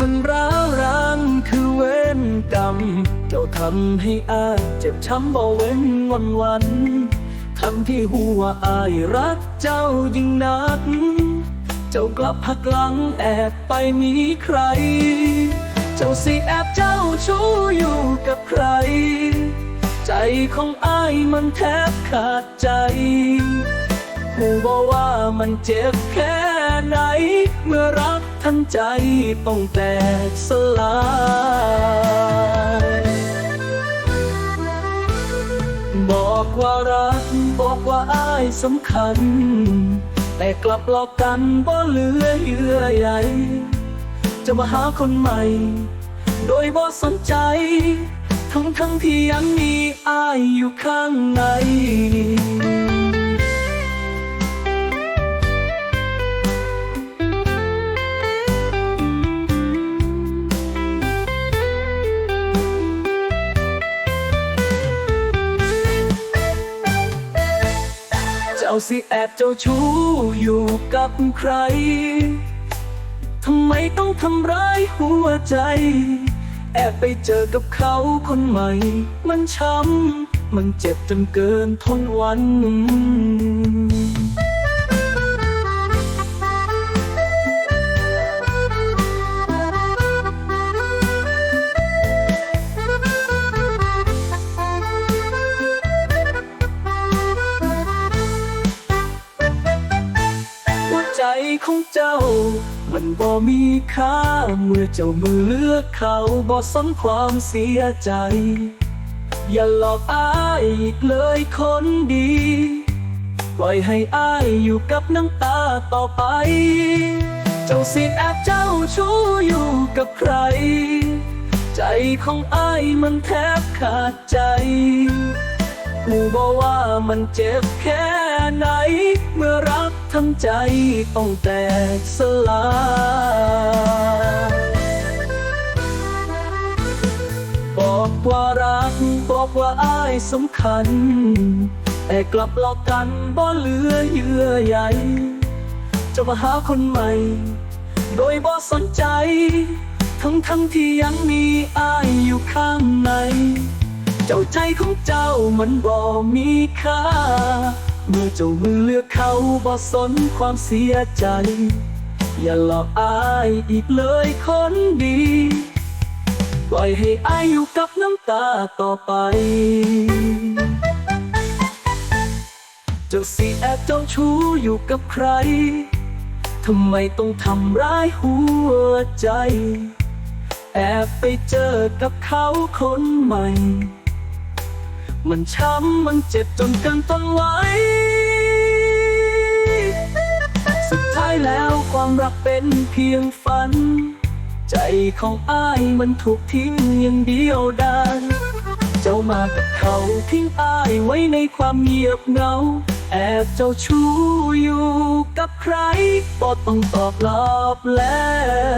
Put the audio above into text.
มันร้าวรานคือเว้นกรรม เจ้าทำให้อายเจ็บช้ำบ่เว้นวันวันทั้งที่หัวอายรักเจ้ายิ่งนัก เจ้ากลับหักหลังแอบไปมีใคร เจ้าสิแอบเจ้าชู้อยู่กับใคร ใจของอายมันแทบขาดใจหูบอกว่ามันเจ็บแค่ไหนเมื่อรัก ทั้งใจต้องแตกสลายบอกว่ารักบอกว่าอายสำคัญ แต่กลับหลอกกันบ่เหลือเยื่อใยจะมาหาคนใหม่ โดยบ่สนใจ ทั้งทั้งที่ยังมีอายอยู่ข้างใน จ้าสิแอบเจ้าชู้อยู่กับใคร ทำไมต้องทำร้ายหัวใจ แอบไปเจอกับเขาคนใหม่ มันช้ำ มันเจ็บจนเกินทนวัน ของเจ้า มันบ่มีค่า เมื่อเจ้ามือเลือกเขาบ่สนความเสียใจ อย่าหลอกอายอีกเลยคนดี ปล่อยให้อายอยู่กับน้ำตาต่อไป เจ้าสิแอบเจ้าชู้อยู่กับใคร ใจของอายมันแทบขาดใจกูบอกว่ามันเจ็บแค่ไหน เมื่อรัก ทั้งใจต้องแตกสลายบอกว่ารักบอกว่าอายสำคัญ แต่กลับหลอกกันบ่เหลือเยื่อใยจะมาหาคนใหม่ โดยบ่สนใจ ทั้งทั้งๆที่ยังมีอายอยู่ข้างใน เจ้าใจของเจ้ามันบ่มีค่า เมื่อเจ้ามือเลือกเขาบ่สนความเสียใจ อย่าหลอกอายอีกเลยคนดี ปล่อยให้อายอยู่กับน้ำตาต่อไป เจ้าสิแอบเจ้าชู้อยู่กับใคร ทำไมต้องทำร้ายหัวใจ แอบไปเจอกับเขาคนใหม่ มันช้ำมันเจ็บจนกันต้นไว้สุดท้ายแล้วความรักเป็นเพียงฝัน ใจของอ้ายมันถูกทิ้งอย่างเดียวดายเจ้ามากับเขาทิ้งอ้ายไว้ในความเงียบเหงา แอบเจ้าชู้อยู่กับใครก็ต้องตอบรับแล้ว